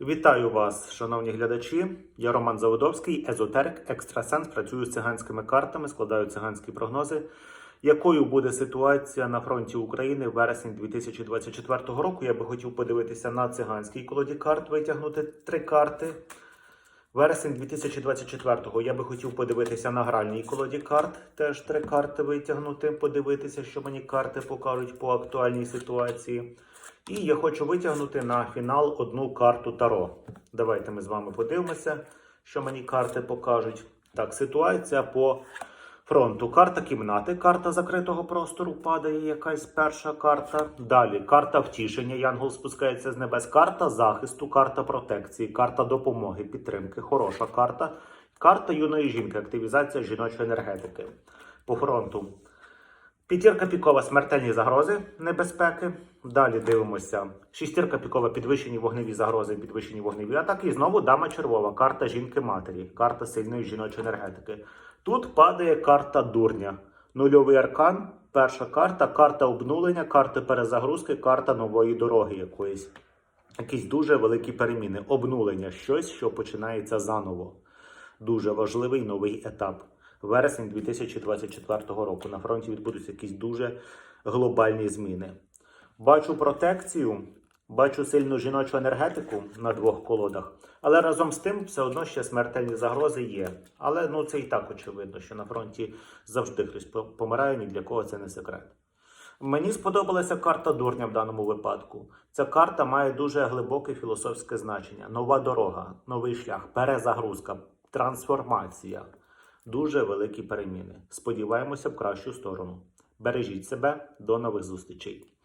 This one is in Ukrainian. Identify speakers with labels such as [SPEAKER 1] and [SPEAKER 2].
[SPEAKER 1] Вітаю вас, шановні глядачі. Я Роман Заводовський, езотерик, екстрасенс. Працюю з циганськими картами, складаю циганські прогнози. Якою буде ситуація на фронті України в вересні 2024 року? Я би хотів подивитися на циганській колоді карт, витягнути три карти. Вересень 2024-го я би хотів подивитися на гральній колоді карт, теж три карти витягнути, подивитися, що мені карти покажуть по актуальній ситуації. І я хочу витягнути на фінал одну карту Таро. Давайте ми з вами подивимося, що мені карти покажуть. Так, ситуація по фронту. Карта кімнати, карта закритого простору падає якась перша карта. Далі карта втішення. Янгол спускається з небес. Карта захисту, карта протекції, карта допомоги, підтримки. Хороша карта. Карта юної жінки, активізація жіночої енергетики. По фронту. П'ятірка пікова смертельні загрози небезпеки. Далі дивимося. Шістірка пікова підвищені вогневі загрози, підвищені вогневі атаки. І знову дама червова, карта жінки-матері, карта сильної жіночої енергетики. Тут падає карта дурня. Нульовий аркан, перша карта, карта обнулення, карта перезагрузки, карта нової дороги якоїсь. Якісь дуже великі переміни. Обнулення, щось, що починається заново. Дуже важливий новий етап. Вересень 2024 року на фронті відбудуться якісь дуже глобальні зміни. Бачу протекцію, бачу сильну жіночу енергетику на двох колодах, але разом з тим все одно ще смертельні загрози є. Але ну це і так очевидно, що на фронті завжди хтось помирає, ні для кого це не секрет. Мені сподобалася карта дурня в даному випадку. Ця карта має дуже глибоке філософське значення: нова дорога, новий шлях, перезагрузка, трансформація. Дуже великі переміни. Сподіваємося в кращу сторону. Бережіть себе, до нових зустрічей.